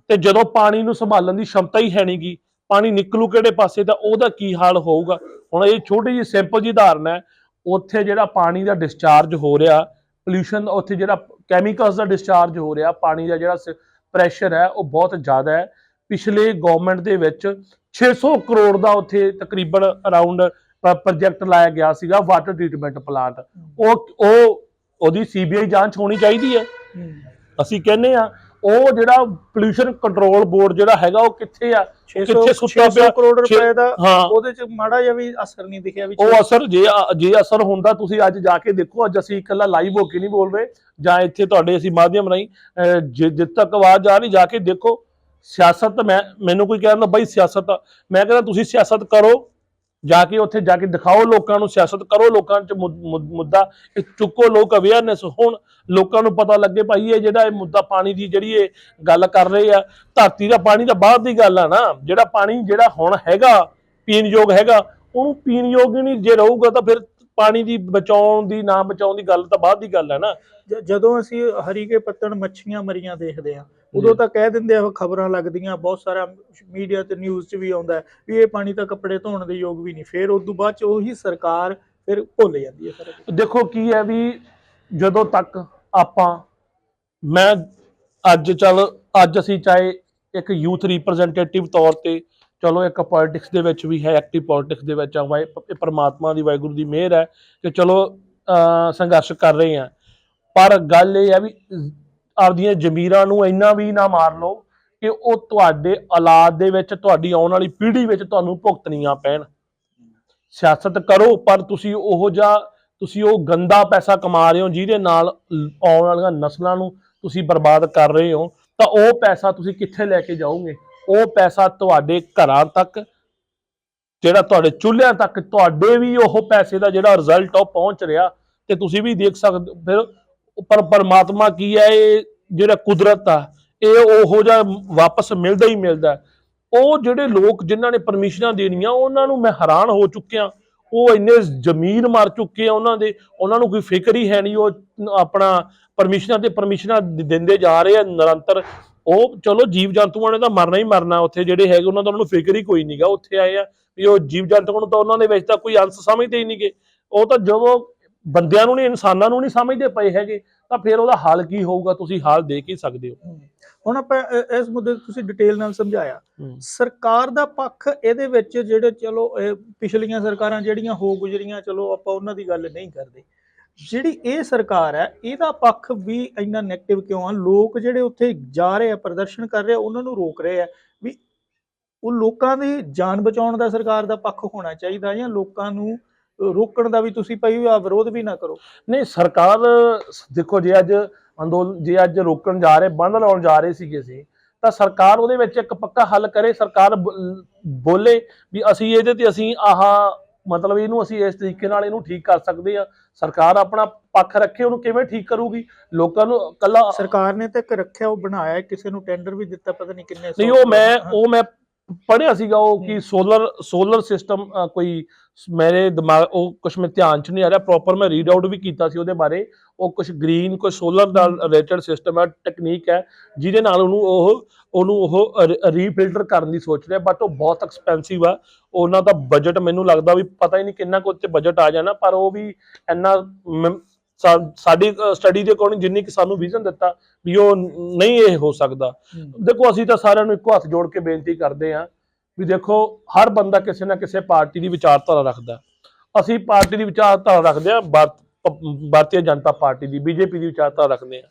ਤੇ ਜਦੋਂ ਪਾਣੀ ਨੂੰ ਸੰਭਾਲਣ ਦੀ ਸ਼ਮਤਾ ਹੀ ਹੈ ਨਹੀਂਗੀ ਪਾਣੀ ਨਿਕਲੂ ਕਿਹੜੇ ਪਾਸੇ ਤਾਂ ਉਹਦਾ ਕੀ ਹਾਲ ਹੋਊਗਾ? ਹੁਣ ਇਹ ਛੋਟੀ ਜਿਹੀ ਸਿੰਪਲ ਜਿਹੀ ਧਾਰਨ ਹੈ ਉੱਥੇ ਜਿਹੜਾ ਪਾਣੀ ਦਾ ਡਿਸਚਾਰਜ ਹੋ ਰਿਹਾ ਪੋਲੂਸ਼ਨ ਉੱਥੇ ਜਿਹੜਾ ਕੈਮੀਕਲਸ ਦਾ ਡਿਸਚਾਰਜ ਹੋ ਰਿਹਾ ਪਾਣੀ ਦਾ ਜਿਹੜਾ ਪ੍ਰੈਸ਼ਰ ਹੈ ਉਹ ਬਹੁਤ ਜ਼ਿਆਦਾ ਹੈ। ਪਿਛਲੇ ਗਵਰਨਮੈਂਟ ਦੇ ਵਿੱਚ 600 ਕਰੋੜ ਦਾ ਉੱਥੇ ਤਕਰੀਬਨ ਅਰਾਊਂਡ ਪ੍ਰੋਜੈਕਟ ਲਾਇਆ ਗਿਆ ਸੀਗਾ ਵਾਟਰ ਟ੍ਰੀਟਮੈਂਟ ਪਲਾਂਟ ਉਹ ਉਹ ਉਹਦੀ ਸੀਬੀਆਈ ਜਾਂਚ ਹੋਣੀ ਚਾਹੀਦੀ ਹੈ। ਅਸੀਂ ਕਹਿੰਦੇ ਆ ਉਹ ਜਿਹੜਾ ਪੋਲੂਸ਼ਨ ਕੰਟਰੋਲ ਬੋਰਡ ਜਿਹੜਾ ਹੈਗਾ ਉਹ ਕਿੱਥੇ ਆ 600 ਕਿੱਥੇ ਸੁੱਤਾ 600 ਪਿਆ? ਕਰੋੜ ਰੁਪਏ ਦਾ ਉਹਦੇ ਚ ਮਾੜਾ ਜਿਹਾ ਵੀ ਅਸਰ ਨਹੀਂ ਦਿਖਿਆ ਵੀ ਉਹ ਅਸਰ ਜੇ ਜੇ ਅਸਰ ਹੁੰਦਾ ਤੁਸੀਂ ਅੱਜ ਜਾ ਕੇ ਦੇਖੋ ਅੱਜ ਅਸੀਂ ਇਕੱਲਾ ਲਾਈਵ ਹੋ ਕੇ ਨਹੀਂ ਬੋਲ ਰਹੇ ਜਾਂ ਇੱਥੇ ਤੁਹਾਡੇ ਅਸੀਂ ਮਾਧਿਅਮ ਜੇ ਜਿੱਦ ਤੱਕ ਆਵਾਜ਼ ਆ ਰਹੀ ਜਾ ਕੇ ਦੇਖੋ ਸਿਆਸਤ ਮੈਂ ਮੈਨੂੰ ਕੋਈ ਕਹਿੰਦਾ ਬਈ ਸਿਆਸਤ। ਮੈਂ ਕਹਿੰਦਾ ਤੁਸੀਂ ਸਿਆਸਤ ਕਰੋ ਜਾ ਕੇ ਉੱਥੇ ਜਾ ਕੇ ਦਿਖਾਓ ਲੋਕਾਂ ਨੂੰ, ਸਿਆਸਤ ਕਰੋ ਲੋਕਾਂ 'ਚ ਮੁੱਦਾ ਇਹ ਚੁੱਕੋ ਲੋਕ ਅਵੇਅਰਨੈਸ ਹੋਣ ਲੋਕਾਂ ਨੂੰ ਪਤਾ ਲੱਗੇ ਭਾਈ ਇਹ ਜਿਹੜਾ ਇਹ ਮੁੱਦਾ ਪਾਣੀ ਦੀ ਜਿਹੜੀ ਇਹ ਗੱਲ ਕਰ ਰਹੇ ਆ, ਧਰਤੀ ਦਾ ਪਾਣੀ ਤਾਂ ਬਾਅਦ ਦੀ ਗੱਲ ਆ ਨਾ, ਜਿਹੜਾ ਪਾਣੀ ਜਿਹੜਾ ਹੁਣ ਹੈਗਾ ਪੀਣ ਯੋਗ ਹੈਗਾ, ਉਹਨੂੰ ਪੀਣ ਯੋਗ ਹੀ ਨਹੀਂ ਜੇ ਰਹੂਗਾ ਤਾਂ ਫਿਰ ਪਾਣੀ ਦੀ ਬਚਾਉਣ ਦੀ ਨਾ ਬਚਾਉਣ ਦੀ ਗੱਲ ਤਾਂ ਬਾਅਦ ਦੀ ਗੱਲ ਹੈ ਨਾ ਜ- ਜਦੋਂ ਅਸੀਂ ਹਰੀਕੇ ਪੱਤਣ ਮੱਛੀਆਂ ਮਰੀਆਂ ਦੇਖਦੇ ਆ ਉਦੋਂ। ਤਾਂ ਕਹਿ ਦਿੰਦੇ ਆ ਖਬਰਾਂ ਲੱਗਦੀਆਂ ਬਹੁਤ ਸਾਰਾ ਮੀਡੀਆ ਤੇ ਨਿਊਜ਼ 'ਚ ਵੀ ਆਉਂਦਾ ਹੈ ਵੀ ਇਹ ਪਾਣੀ ਤਾਂ ਕੱਪੜੇ ਧੋਣ ਦੇ ਯੋਗ ਵੀ ਨਹੀਂ ਫਿਰ ਉਸ ਤੋਂ ਬਾਅਦ 'ਚ ਉਹੀ ਸਰਕਾਰ ਫਿਰ ਭੁੱਲ ਜਾਂਦੀ ਹੈ ਸਾਰਾ ਕੁਛ। ਦੇਖੋ ਕੀ ਹੈ ਵੀ ਜਦੋਂ ਤੱਕ ਆਪਾਂ ਮੈਂ ਅੱਜ ਚੱਲ ਅੱਜ ਅਸੀਂ ਚਾਹੇ ਇੱਕ ਯੂਥ ਰਿਪਰੈਜ਼ੈਂਟੇਟਿਵ ਤੌਰ ਤੇ ਚਲੋ ਇੱਕ ਪੋਲਿਟਿਕਸ ਦੇ ਵਿੱਚ ਵੀ ਹੈ ਐਕਟਿਵ ਪੋਲਿਟਿਕਸ ਦੇ ਵਿੱਚ ਆ, ਵਾਹਿ, ਇਹ ਪਰਮਾਤਮਾ ਦੀ, ਵਾਹਿਗੁਰੂ ਦੀ ਮਿਹਰ ਹੈ ਕਿ ਚਲੋ ਸੰਘਰਸ਼ ਕਰ ਰਹੇ ਆ ਪਰ ਗੱਲ ਇਹ ਹੈ ਵੀ ਆਪਦੀਆਂ ਜ਼ਮੀਰਾਂ ਨੂੰ ਇੰਨਾ ਵੀ ਨਾ ਮਾਰ ਲਓ ਕਿ ਉਹ ਤੁਹਾਡੇ ਔਲਾਦ ਦੇ ਵਿੱਚ, ਤੁਹਾਡੀ ਆਉਣ ਵਾਲੀ ਪੀੜ੍ਹੀ ਵਿੱਚ ਤੁਹਾਨੂੰ ਭੁਗਤਣੀਆਂ ਪੈਣ। ਸਿਆਸਤ ਕਰੋ, ਪਰ ਤੁਸੀਂ ਉਹ ਜਿਹਾ, ਤੁਸੀਂ ਉਹ ਗੰਦਾ ਪੈਸਾ ਕਮਾ ਰਹੇ ਹੋ ਜਿਹਦੇ ਨਾਲ ਆਉਣ ਵਾਲੀਆਂ ਨਸਲਾਂ ਨੂੰ ਤੁਸੀਂ ਬਰਬਾਦ ਕਰ ਰਹੇ ਹੋ, ਤਾਂ ਉਹ ਪੈਸਾ ਤੁਸੀਂ ਕਿੱਥੇ ਲੈ ਕੇ ਜਾਓਗੇ? ਉਹ ਪੈਸਾ ਤੁਹਾਡੇ ਘਰਾਂ ਤੱਕ, ਜਿਹੜਾ ਤੁਹਾਡੇ ਚੁੱਲ੍ਹਿਆਂ ਤੱਕ, ਤੁਹਾਡੇ ਵੀ ਉਹ ਪੈਸੇ ਦਾ ਜਿਹੜਾ ਰਿਜ਼ਲਟ ਉਹ ਪਹੁੰਚ ਰਿਹਾ ਤੇ ਤੁਸੀਂ ਵੀ ਦੇਖ ਸਕਦੇ ਹੋ। ਫਿਰ ਪਰ ਪਰਮਾਤਮਾ ਕੀ ਹੈ, ਇਹ ਜਿਹੜਾ ਕੁਦਰਤ ਆ, ਇਹ ਉਹੋ ਜਿਹਾ ਵਾਪਸ ਮਿਲਦਾ ਹੀ ਮਿਲਦਾ ਉਹ ਜਿਹੜੇ ਲੋਕ ਜਿਨ੍ਹਾਂ ਨੇ ਪਰਮਿਸ਼ਨਾਂ ਦੇਣੀਆਂ, ਉਹਨਾਂ ਨੂੰ ਮੈਂ ਹੈਰਾਨ ਹੋ ਚੁੱਕਿਆ ਉਹ ਇੰਨੇ ਜ਼ਮੀਨ ਮਾਰ ਚੁੱਕੇ ਆ ਉਹਨਾਂ ਦੇ, ਉਹਨਾਂ ਨੂੰ ਕੋਈ ਫਿਕਰ ਹੀ ਹੈ ਨਹੀਂ, ਉਹ ਆਪਣਾ ਪਰਮਿਸ਼ਨਾਂ ਤੇ ਪਰਮਿਸ਼ਨਾਂ ਦਿੰਦੇ ਜਾ ਰਹੇ ਆ, ਨਿਰੰਤਰ ਉਹ ਚਲੋ ਜੀਵ ਜੰਤੂਆਂ ਨੇ ਤਾਂ ਮਰਨਾ ਹੀ ਮਰਨਾ ਉੱਥੇ ਜਿਹੜੇ ਹੈਗੇ ਉਹਨਾਂ ਦਾ ਉਹਨਾਂ ਨੂੰ ਫਿਕਰ ਹੀ ਕੋਈ ਨਹੀਂਗਾ ਉੱਥੇ ਆਏ ਆ ਵੀ ਉਹ ਜੀਵ ਜੰਤੂਆਂ ਨੂੰ ਤਾਂ ਉਹਨਾਂ ਦੇ ਵਿੱਚ ਤਾਂ ਕੋਈ ਅੰਸ਼ ਸਮਝਦੇ ਹੀ ਨਹੀਂਗੇ। ਉਹ ਤਾਂ ਜਦੋਂ ਬੰਦਿਆਂ ਨੂੰ ਨਹੀਂ ਇਨਸਾਨਾਂ ਨੂੰ ਨਹੀਂ ਸਮਝਦੇ ਪਏ ਹੈਗੇ ਤਾਂ ਫਿਰ ਉਹਦਾ ਹੱਲ ਕੀ ਹੋਊਗਾ ਤੁਸੀਂ ਹੱਲ ਦੇ ਕੇ ਹੀ ਸਕਦੇ ਹੋ। ਹੁਣ ਆਪਾਂ ਇਸ ਮੁੱਦੇ ਤੇ ਤੁਸੀਂ ਡਿਟੇਲ ਨਾਲ ਸਮਝਾਇਆ। ਸਰਕਾਰ ਦਾ ਪੱਖ ਇਹਦੇ ਵਿੱਚ ਜਿਹੜੇ ਚਲੋ ਪਿਛਲੀਆਂ ਸਰਕਾਰਾਂ ਜਿਹੜੀਆਂ ਹੋ ਗੁਜ਼ਰੀਆਂ ਚਲੋ ਆਪਾਂ ਉਹਨਾਂ ਦੀ ਗੱਲ ਨਹੀਂ ਕਰਦੇ। ਜਿਹੜੀ ਇਹ ਸਰਕਾਰ ਹੈ, ਇਹਦਾ ਪੱਖ ਵੀ ਇੰਨਾ 네ਗੇਟਿਵ ਕਿਉਂ ਆ? ਲੋਕ ਜਿਹੜੇ ਉੱਥੇ ਜਾ ਰਹੇ ਆ, ਪ੍ਰਦਰਸ਼ਨ ਕਰ ਰਹੇ ਆ, ਉਹਨਾਂ ਨੂੰ ਰੋਕ ਰਹੇ ਆ ਵੀ ਉਹ ਲੋਕਾਂ ਦੀ ਜਾਨ ਬਚਾਉਣ ਦਾ ਸਰਕਾਰ ਦਾ ਪੱਖ ਹੋਣਾ ਚਾਹੀਦਾ ਜਾਂ ਲੋਕਾਂ ਨੂੰ ਰੋਕਣ ਦਾ ਵੀ ਤੁਸੀਂ ਭਾਈ ਆ ਵਿਰੋਧ ਵੀ ਨਾ ਕਰੋ। ਨਹੀਂ, ਸਰਕਾਰ ਦੇਖੋ ਜੇ ਅੱਜ ਅੰਦੋਲਨ ਜੇ ਅੱਜ ਰੋਕਣ ਜਾ ਰਹੇ ਬੰਦ ਲਾਉਣ ਜਾ ਰਹੇ ਸੀਗੇ ਸੀ ਤਾਂ ਸਰਕਾਰ ਉਹਦੇ ਵਿੱਚ ਇੱਕ ਪੱਕਾ ਹੱਲ ਕਰੇ, ਸਰਕਾਰ ਬੋਲੇ ਵੀ ਅਸੀਂ ਇਹਦੇ ਤੇ ਅਸੀਂ ਆਹ ਮਤਲਬ ਇਹਨੂੰ ਅਸੀਂ ਇਸ ਤਰੀਕੇ ਨਾਲ ਇਹਨੂੰ ਠੀਕ ਕਰ ਸਕਦੇ ਆ ਸਰਕਾਰ ਆਪਣਾ ਪੱਖ ਰੱਖੇ ਉਹਨੂੰ ਕਿਵੇਂ ਠੀਕ ਕਰੂਗੀ ਲੋਕਾਂ ਨੂੰ ਕੱਲਾ ਸਰਕਾਰ ਨੇ ਤਾਂ ਇੱਕ ਰੱਖਿਆ ਉਹ ਬਣਾਇਆ ਕਿਸੇ ਨੂੰ ਟੈਂਡਰ ਵੀ ਦਿੱਤਾ ਪਤਾ ਨਹੀਂ ਕਿੰਨੇ ਨਹੀਂ ਉਹ ਮੈਂ। ਉਹ ਮੈਂ ਪੜਿਆ ਸੀਗਾ ਉਹ ਕਿ। ਸੋਲਰ ਸੋਲਰ ਸਿਸਟਮ ਕੋਈ ਮੇਰੇ ਦਿਮਾਗ ਉਹ ਕੁਝ ਮੈਂ ਧਿਆਨ ਚ ਨਹੀਂ ਆ ਰਿਹਾ ਪ੍ਰੋਪਰ ਮੈਂ ਰੀਡ ਆਊਟ ਵੀ ਕੀਤਾ ਸੀ ਉਹਦੇ ਬਾਰੇ ਉਹ ਕੁਝ ਗ੍ਰੀਨ ਕੋਈ ਸੋਲਰ ਨਾਲ ਰਿਲੇਟਡ ਸਿਸਟਮ ਹੈ ਟੈਕਨੀਕ ਹੈ ਜਿਹਦੇ ਨਾਲ ਉਹਨੂੰ ਉਹ ਉਹਨੂੰ ਉਹ ਰੀਫਿਲਟਰ ਕਰਨ ਦੀ ਸੋਚ ਰਿਹਾ ਬਟ ਉਹ ਬਹੁਤ ਐਕਸਪੈਂਸਿਵ ਆ ਉਹਨਾਂ ਦਾ ਬਜਟ ਮੈਨੂੰ ਲੱਗਦਾ ਵੀ ਪਤਾ ਹੀ ਨਹੀਂ ਕਿੰਨਾ ਕੁ ਉੱਤੇ ਬਜਟ ਆ ਜਾਣਾ ਪਰ ਉਹ ਵੀ ਇੰਨਾ ਸਾਡੀ ਸਟੱਡੀ ਦੇ ਅਕੋਰਡਿੰਗ ਜਿੰਨੀ ਕਿ ਸਾਨੂੰ ਵਿਜ਼ਨ ਦਿੱਤਾ ਵੀ ਉਹ ਨਹੀਂ ਇਹ ਹੋ ਸਕਦਾ। ਦੇਖੋ ਅਸੀਂ ਤਾਂ ਸਾਰਿਆਂ ਨੂੰ ਇੱਕੋ ਹੱਥ ਜੋੜ ਕੇ ਬੇਨਤੀ ਕਰਦੇ ਹਾਂ ਵੀ ਦੇਖੋ ਹਰ ਬੰਦਾ ਕਿਸੇ ਨਾ ਕਿਸੇ ਪਾਰਟੀ ਦੀ ਵਿਚਾਰਧਾਰਾ ਰੱਖਦਾ ਅਸੀਂ ਪਾਰਟੀ ਦੀ ਵਿਚਾਰਧਾਰਾ ਰੱਖਦੇ ਹਾਂ ਭਾਰਤ- ਜਨਤਾ ਪਾਰਟੀ ਦੀ ਬੀਜੇਪੀ ਦੀ ਵਿਚਾਰਧਾਰਾ ਰੱਖਦੇ ਹਾਂ।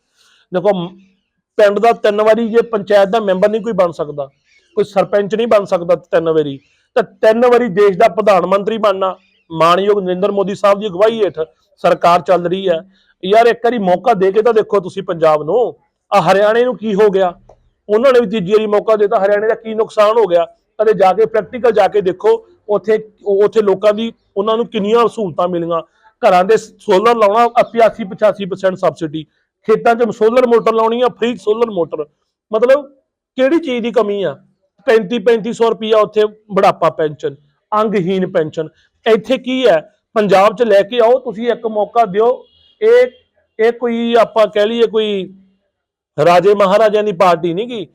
ਦੇਖੋ ਪਿੰਡ ਦਾ ਤਿੰਨ ਵਾਰੀ ਜੇ ਪੰਚਾਇਤ ਦਾ ਮੈਂਬਰ ਨਹੀਂ ਕੋਈ ਬਣ ਸਕਦਾ ਕੋਈ ਸਰਪੰਚ ਨਹੀਂ ਬਣ ਸਕਦਾ ਤਿੰਨ ਵਾਰੀ ਤਾਂ ਤਿੰਨ ਵਾਰੀ ਦੇਸ਼ ਦਾ ਪ੍ਰਧਾਨ ਮੰਤਰੀ ਬਣਨਾ ਮਾਨਯੋਗ ਨਰਿੰਦਰ ਮੋਦੀ ਸਾਹਿਬ ਦੀ ਅਗਵਾਈ ਹੇਠ ਸਰਕਾਰ ਚੱਲ ਰਹੀ ਹੈ। ਯਾਰ ਇੱਕ ਵਾਰੀ ਮੌਕਾ ਦੇ ਕੇ ਤਾਂ ਦੇਖੋ ਤੁਸੀਂ ਪੰਜਾਬ ਨੂੰ। ਆ ਹਰਿਆਣੇ ਨੂੰ ਕੀ ਹੋ ਗਿਆ? ਉਹਨਾਂ ਨੇ ਵੀ ਤੀਜੀ ਵਾਰੀ ਮੌਕਾ ਦਿੱਤਾ, ਹਰਿਆਣੇ ਦਾ ਕੀ ਨੁਕਸਾਨ ਹੋ ਗਿਆ? ਕਦੇ ਜਾ ਕੇ ਪ੍ਰੈਕਟੀਕਲ ਜਾ ਕੇ ਦੇਖੋ, ਉੱਥੇ ਉੱਥੇ ਲੋਕਾਂ ਦੀ, ਉਹਨਾਂ ਨੂੰ ਕਿੰਨੀਆਂ ਸਹੂਲਤਾਂ ਮਿਲੀਆਂ? ਘਰਾਂ ਦੇ ਸੋਲਰ ਲਾਉਣਾ 80 85% ਸਬਸਿਡੀ ਖੇਤਾਂ 'ਚ ਸੋਲਰ ਮੋਟਰ ਲਾਉਣੀ ਆ ਫ੍ਰੀ ਸੋਲਰ ਮੋਟਰ ਮਤਲਬ ਕਿਹੜੀ ਚੀਜ਼ ਦੀ ਕਮੀ ਆ? 35 3500 ਰੁਪਿਆ ਉੱਥੇ ਬੁਢਾਪਾ ਪੈਨਸ਼ਨ ਅੰਗਹੀਨ ਪੈਨਸ਼ਨ। ਇੱਥੇ ਕੀ ਹੈ? ਪੰਜਾਬ 'ਚ ਲੈ ਕੇ ਆਓ, ਤੁਸੀਂ ਇੱਕ ਮੌਕਾ ਦਿਓ। ਇਹ ਇਹ ਕੋਈ ਆਪਾਂ ਕਹਿ ਲਈਏ ਕੋਈ ਰਾਜੇ ਮਹਾਰਾਜਿਆਂ ਦੀ ਪਾਰਟੀ ਨਹੀਂ ਗੀ।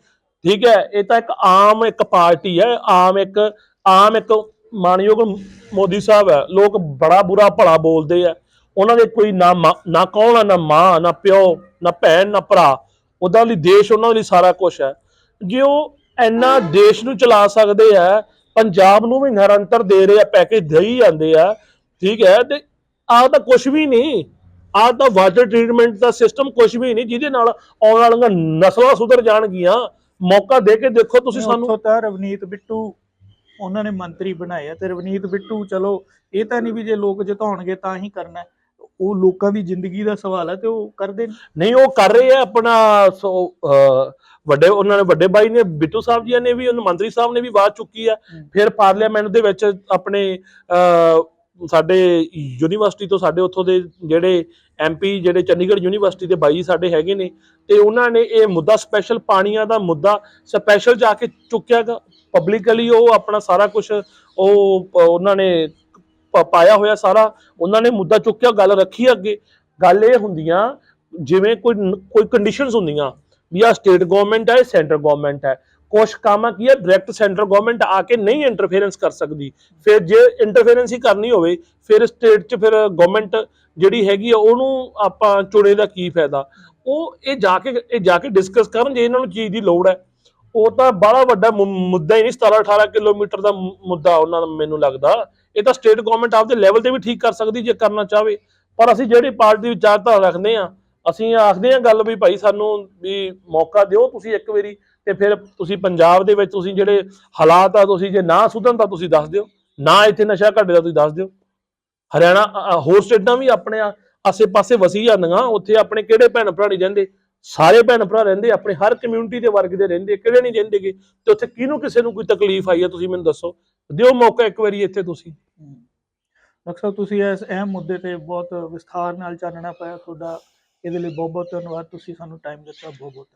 ਠੀਕ ਹੈ, ਇਹ ਤਾਂ ਇੱਕ ਆਮ ਇੱਕ ਪਾਰਟੀ ਹੈ, ਆਮ ਇੱਕ ਆਮ ਇੱਕ ਮਾਨਯੋਗ ਮੋਦੀ ਸਾਹਿਬ ਹੈ। ਲੋਕ ਬੜਾ ਬੁਰਾ ਭਲਾ ਬੋਲਦੇ ਆ। ਉਹਨਾਂ ਦੇ ਕੋਈ ਨਾ ਮਾਂ- ਨਾ ਕੌਣ ਆ, ਨਾ ਮਾਂ, ਨਾ ਪਿਓ, ਨਾ ਭੈਣ, ਨਾ ਭਰਾ। ਉਹਦਾ ਲਈ ਦੇਸ਼, ਉਹਨਾਂ ਲਈ ਸਾਰਾ ਕੁਝ ਹੈ। ਜੇ ਉਹ ਇੰਨਾ ਦੇਸ਼ ਨੂੰ ਚਲਾ ਸਕਦੇ ਆ, ਪੰਜਾਬ ਨੂੰ ਵੀ ਨਿਰੰਤਰ ਦੇ ਰਹੇ ਆ ਪੈਕੇਜ ਦੇਈ ਜਾਂਦੇ ਆ ਠੀਕ ਹੈ ਤੇ ਆਹ ਤਾਂ ਕੁਝ ਵੀ ਨਹੀਂ ਆਹ ਤਾਂ ਵਾਟਰ ਟ੍ਰੀਟਮੈਂਟ ਦਾ ਸਿਸਟਮ ਕੁਝ ਵੀ ਨਹੀਂ ਜਿਹਦੇ ਨਾਲ ਆਉਣ ਵਾਲੀਆਂ ਨਸਲਾਂ ਸੁਧਰ ਜਾਣਗੀਆਂ ਮੌਕਾ ਦੇ ਕੇ ਦੇਖੋ ਤੁਸੀਂ ਸਾਨੂੰ ਉੱਥੋਂ ਤਾਂ ਰਵਨੀਤ ਬਿੱਟੂ ਉਹਨਾਂ ਨੇ ਮੰਤਰੀ ਬਣਾਏ ਆ ਤੇ ਰਵਨੀਤ ਬਿੱਟੂ ਚਲੋ ਇਹ ਤਾਂ ਨਹੀਂ ਵੀ ਜੇ ਲੋਕ ਜਿਤਾਉਣਗੇ ਤਾਂ ਹੀ ਕਰਨਾ। ਉਹ ਲੋਕਾਂ ਦੀ ਜ਼ਿੰਦਗੀ ਦਾ ਸਵਾਲ ਹੈ ਤੇ ਉਹ ਕਰਦੇ ਨਹੀਂ ਉਹ ਕਰ ਰਹੇ ਆ ਆਪਣਾ ਵੱਡੇ ਉਹਨਾਂ ਨੇ ਵੱਡੇ ਬਾਈ ਨੇ ਬਿੱਟੂ ਸਾਹਿਬ ਜੀ ਨੇ ਵੀ ਉਹਨਾਂ ਮੰਤਰੀ ਸਾਹਿਬ ਨੇ ਵੀ ਆਵਾਜ਼ ਚੁੱਕੀ ਆ। ਫਿਰ ਪਾਰਲੀਮੈਂਟ ਦੇ ਵਿੱਚ ਆਪਣੇ ਸਾਡੇ ਯੂਨੀਵਰਸਿਟੀ ਤੋਂ ਸਾਡੇ ਉੱਥੋਂ ਦੇ ਜਿਹੜੇ ਐਮਪੀ ਜਿਹੜੇ ਚੰਡੀਗੜ੍ਹ ਯੂਨੀਵਰਸਿਟੀ ਦੇ ਬਾਈ ਸਾਡੇ ਹੈਗੇ ਨੇ ਤੇ ਉਹਨਾਂ ਨੇ ਇਹ ਮੁੱਦਾ ਸਪੈਸ਼ਲ ਪਾਣੀਆਂ ਦਾ ਮੁੱਦਾ ਸਪੈਸ਼ਲ ਜਾ ਕੇ ਚੁੱਕਿਆ ਪਬਲਿਕਲੀ ਉਹ ਆਪਣਾ ਸਾਰਾ ਕੁਝ ਉਹ ਉਹਨਾਂ ਨੇ ਪਾਇਆ ਹੋਇਆ ਸਾਰਾ, ਉਹਨਾਂ ਨੇ ਮੁੱਦਾ ਚੁੱਕਿਆ, ਗੱਲ ਰੱਖੀ ਅੱਗੇ। ਗੱਲ ਇਹ ਹੁੰਦੀਆਂ, ਜਿਵੇਂ ਕੋਈ ਕੋਈ ਕੰਡੀਸ਼ਨਸ ਹੁੰਦੀਆਂ ਵੀ ਆ ਸਟੇਟ ਗਵਰਨਮੈਂਟ ਹੈ ਸੈਂਟਰ ਗਵਰਨਮੈਂਟ ਹੈ। ਕੁਛ ਕੰਮ ਕੀ ਹੈ ਡਾਇਰੈਕਟ ਸੈਂਟਰ ਗਵਰਨਮੈਂਟ ਆ ਕੇ ਨਹੀਂ ਇੰਟਰਫੇਰੈਂਸ ਕਰ ਸਕਦੀ। ਫਿਰ ਜੇ ਇੰਟਰਫੇਰੈਂਸ ਹੀ ਕਰਨੀ ਹੋਵੇ, ਫਿਰ ਸਟੇਟ 'ਚ ਫਿਰ ਗਵਰਨਮੈਂਟ ਜਿਹੜੀ ਹੈਗੀ ਆ, ਉਹਨੂੰ ਆਪਾਂ ਚੁਣੇ ਦਾ ਕੀ ਫਾਇਦਾ? ਉਹ ਇਹ ਜਾ ਕੇ, ਇਹ ਜਾ ਕੇ ਡਿਸਕਸ ਕਰਨ ਜੇ ਇਹਨਾਂ ਨੂੰ ਚੀਜ਼ ਦੀ ਲੋੜ ਹੈ। ਉਹ ਤਾਂ ਬੜਾ ਵੱਡਾ ਮੁੱਦਾ ਹੀ ਨਹੀਂ 17 18 ਕਿਲੋਮੀਟਰ ਦਾ ਮੁੱਦਾ ਉਹਨਾਂ ਦਾ ਮੈਨੂੰ ਲੱਗਦਾ। ਇਹ ਤਾਂ ਸਟੇਟ ਗਵਰਨਮੈਂਟ ਆਪਦੇ ਲੈਵਲ ਤੇ ਵੀ ਠੀਕ ਕਰ ਸਕਦੀ ਜੇ ਕਰਨਾ ਚਾਹਵੇ। ਪਰ ਅਸੀਂ ਜਿਹੜੀ ਪਾਰਟੀ ਦੀ ਵਿਚਾਰਧਾਰਾ ਰੱਖਦੇ ਆ ਅਸੀਂ ਆਖਦੇ ਆ ਗੱਲ ਵੀ ਭਾਈ ਸਾਨੂੰ ਵੀ ਮੌਕਾ ਦਿਓ, ਤੁਸੀਂ ਇੱਕ ਵਾਰੀ ਤੇ ਫਿਰ ਤੁਸੀਂ ਪੰਜਾਬ ਦੇ ਵਿੱਚ ਤੁਸੀਂ ਜਿਹੜੇ ਹਾਲਾਤ ਆ, ਤੁਸੀਂ ਜੇ ਨਾ ਸੁਧਰਨ ਤਾਂ ਤੁਸੀਂ ਦੱਸ ਦਿਓ। ਨਾ ਇੱਥੇ ਨਸ਼ਾ ਘਟੇ ਦਾ ਤੁਸੀਂ ਦੱਸ ਦਿਓ। ਹਰਿਆਣਾ ਹੋਰ ਸਟੇਟਾਂ ਵੀ ਆਪਣੇ ਆਸੇ-ਪਾਸੇ ਵਸੀ ਜਾਂਦੀਆਂ, ਉੱਥੇ ਆਪਣੇ ਕਿਹੜੇ ਭੈਣ ਭਰਾ ਨਹੀਂ ਰਹਿੰਦੇ? ਸਾਰੇ ਭੈਣ ਭਰਾ ਰਹਿੰਦੇ, ਆਪਣੇ ਹਰ ਕਮਿਊਨਿਟੀ ਦੇ ਵਰਗ ਦੇ ਰਹਿੰਦੇ, ਕਿਹੜੇ ਨਹੀਂ ਰਹਿੰਦੇਗੇ ਤੇ ਉੱਥੇ ਕਿਹਨੂੰ ਕਿਸੇ ਨੂੰ ਕੋਈ ਤਕਲੀਫ ਆਈ ਹੈ ਤੁਸੀਂ ਮੈਨੂੰ ਦੱਸੋ। ਦਿਓ ਮੌਕਾ ਇੱਕ ਵਾਰੀ ਇੱਥੇ ਤੁਸੀਂ। ਡਾਕਟਰ ਤੁਸੀਂ ਇਸ ਅਹਿਮ ਮੁੱਦੇ ਤੇ ਬਹੁਤ ਵਿਸਥਾਰ ਨਾਲ ਚਾਨਣਾ ਪਾਇਆ, ਤੁਹਾਡਾ ਇਹਦੇ ਲਈ ਬਹੁਤ ਬਹੁਤ ਧੰਨਵਾਦ। ਤੁਸੀਂ ਸਾਨੂੰ ਟਾਈਮ ਦਿੱਤਾ ਬਹੁਤ ਬਹੁਤ